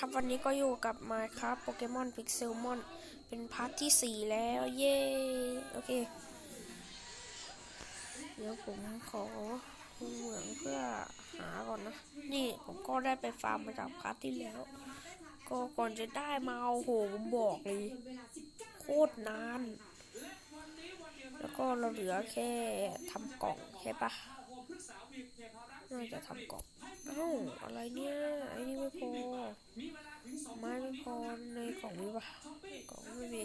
ครับวันนี้ก็อยู่กับ Minecraft Pokemon Pixelmon เป็นพาร์ทที่ 4 แล้ว เย้ โอเค เดี๋ยวผมขอเหมืองเพื่อหาก่อนนะ นี่ผมก็ได้ไปฟาร์มมาจากพาร์ทที่แล้ว ก็ก่อนจะได้มาโอ้โหผมบอกเลย โคตรนาน แล้วก็เราเหลือแค่ทำกล่องใช่ปะน่าจะทำกล่อง เอ้า อะไรเนี่ย ไอ้นี่ไม่พอ ไม้ไม่พอ ในกล่องมีปล่องไม่มี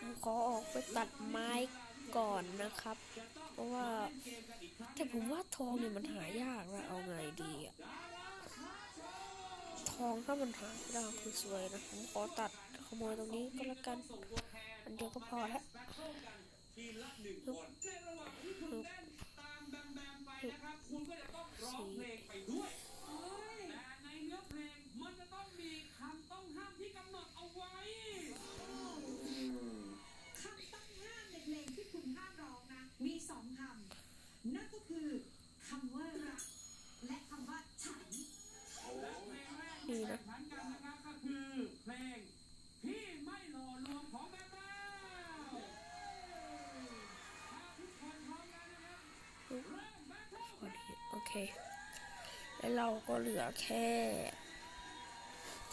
ผมขอออกไปตัดไม้ก่อนนะครับ เพราะว่าแต่ผมว่าทองเนี่ยมันหายากนะเอาไงดีอะทองถ้ามันหาไม่ได้คือสวยนะผมขอตัดขโมยตรงนี้ก็แล้วกันอันเดียวก็พอแล้วฮึบฮึ แล้วเราก็เหลือแค่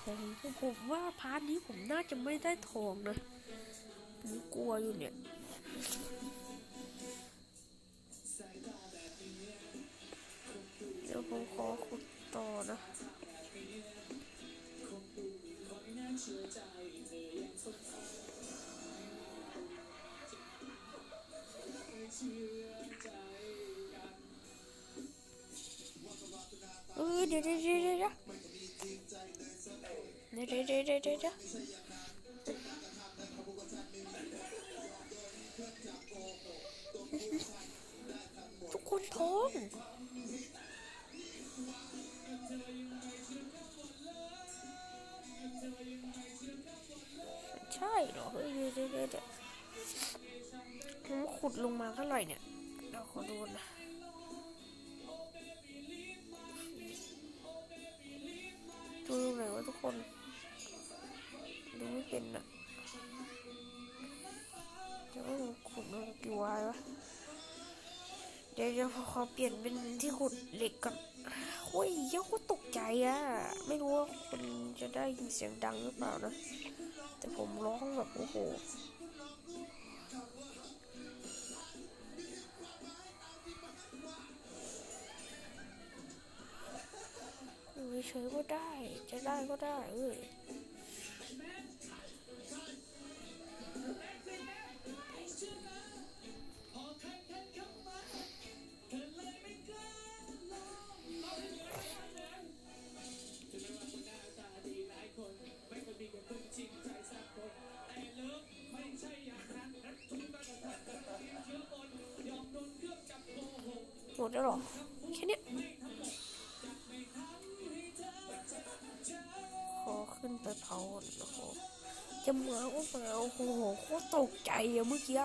ทองผมว่าพาร์ทนี้ผมน่าจะไม่ได้ทองนะผมกลัวอยู่เนี่ยเดี๋ยวผมขอขุดต่อนะ เดี๋ยวทุกคนท้องใช่เหรอเฮ้ยเดี๋ยวเดี๋ยวผมขุดลงมาเท่าไหร่เนี่ย เราขอดูนะดูหน่อยว่าทุกคน เป็นอะเดี๋ยวผมขุดมันกี่วายวะเดี๋ยวเดี๋ยวขอเปลี่ยนเป็นที่ขุดเหล็กก่อนโอ้ยเหี้ยอะก็ตกใจอะไม่รู้ว่าคนจะได้ยินเสียงดังหรือเปล่านะ แต่ผมร้องแบบโอ้โหอยู่เฉยก็ได้ จะได้ก็ได้ เอ้ย มดแล้วหรอ แค่นี้ขอขึ้นไปเผาโอ้โหจะเหมาก็มาโอ้โหโคตรตกใจอะเมื่อกี้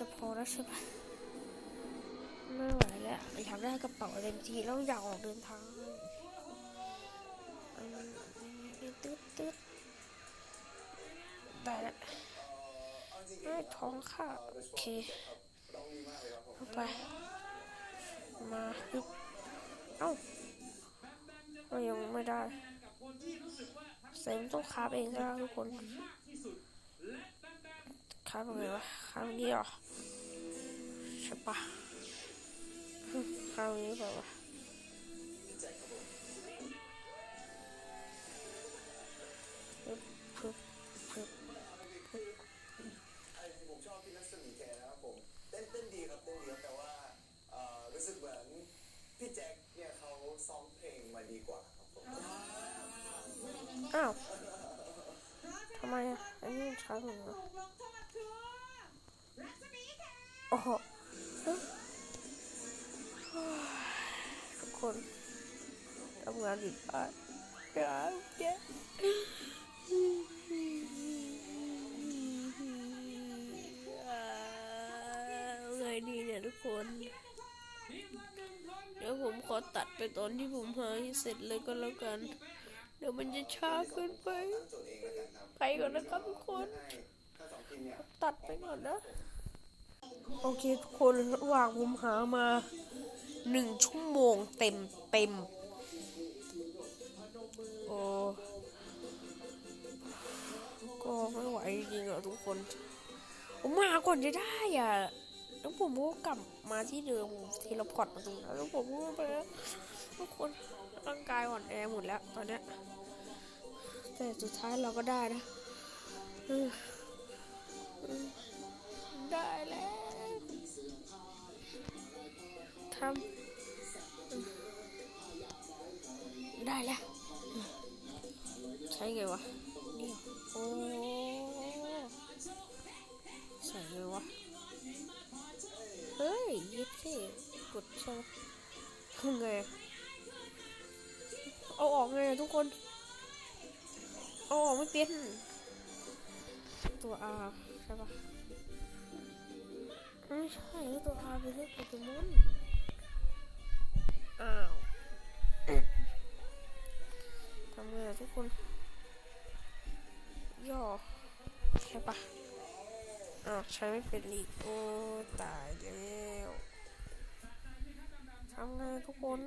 จะพอแล้วใช่ปะไม่ไหวแล้วอยากได้กระเป๋าเต็มทีแล้วอยากออกเดินทางมีตึ๊ดตึ๊ดได้แล้วได้ท้องค่ะโอเคเอาไป มาปึ๊บเอ้าก็ยังไม่ได้เซมต้องคาบเองใช่ไหมทุกคน ค้างตรงไหนวะค้างตรงนี้เหรอใช่ปะฮึค้างตรงนี้เปล่าวะปึ๊บปึ๊บปึ๊บไอ้ที่ผมชอบพี่นักสมีแกนะครับผมเต้นเต้นดีครับเต้นดีครับแต่ว่าเอ่อรู้สึกเหมือนพี่แจ็คเนี่ยเขาซ้อมเพลงมาดีกว่าครับผมอ้าวทำไมอะอันนี้มันช้าเหมือนกันถูกลง โอ้โหทุกคนทำงานผิดพลาดอย่าเจ๊ไงดีเนี่ยทุกคน เดี๋ยวผมขอตัดไปตอนที่ผมหาให้เสร็จเลยก็แล้วกัน เดี๋ยวมันจะช้าเกินไปตั้งโจทย์เองแล้วกันครับไปก่อนนะครับทุกคน ตัดไปก่อนนะ โอเคทุกคนระหว่างผมหามาหนึ่งชั่วโมงเต็มเต็มโอ้ก็ไม่ไหวจริงๆอะทุกคนผมมาก่อนจะได้อะแล้วผมก็กลับมาที่เดิมเทเลพอร์ตมาตรงนั้นแล้วผมก็ไปแล้วทุกคนร่างกายอ่อนแอหมดแล้วตอนเนี้ยแต่สุดท้ายเราก็ได้นะอื ได้แล้วทำได้แล้ว ใช้ไงวะนี่โอ้ใส่ไงวะ เฮ้ยยึดสิกดใช่ไหมทำไงเอาออกไงทุกคน เอาออกไม่เป็นตัว R ใช่ปะไม่ใช่ตัว R เป็นเรื่องโปเกมอนอ้าวทำไงอะทุกคน ย่อ ใช่ปะอ้าวใช้ไม่เป็นอีก โอ้ ตายแล้วทำไงทุกคน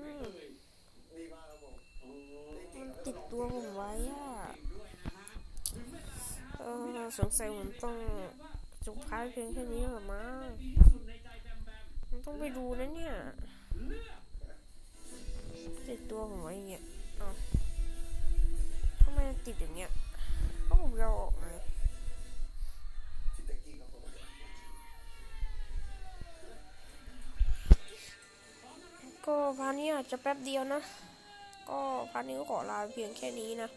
ดีมากครับผมจริงมันๆติดตัวผมไว้อะ เออสงสัยผมต้องจบพาร์ทเพียงแค่นี้เหรอมั้งมันต้องไปดูนะเนี่ยติดตัวผมไว้อย่างเงี้ยอ้าทำไมติดอย่างเงี้ยก็ผมเอาออกไงชิตากี้ครับผมก็พานี้อาจจะแป๊บเดียวนะ ก็พานี้ก็ขอลาเพียงแค่นี้นะ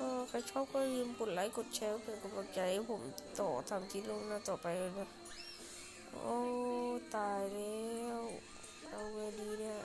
ก็ใครชอบก็ย่าลืมกดไลค์กดแชร์เป็นกำลังใจให้ผมต่อทำคลิปลงหน้าต่อไปเลยนะโอ้ ตายแล้ว เอาไงดีเนี่ย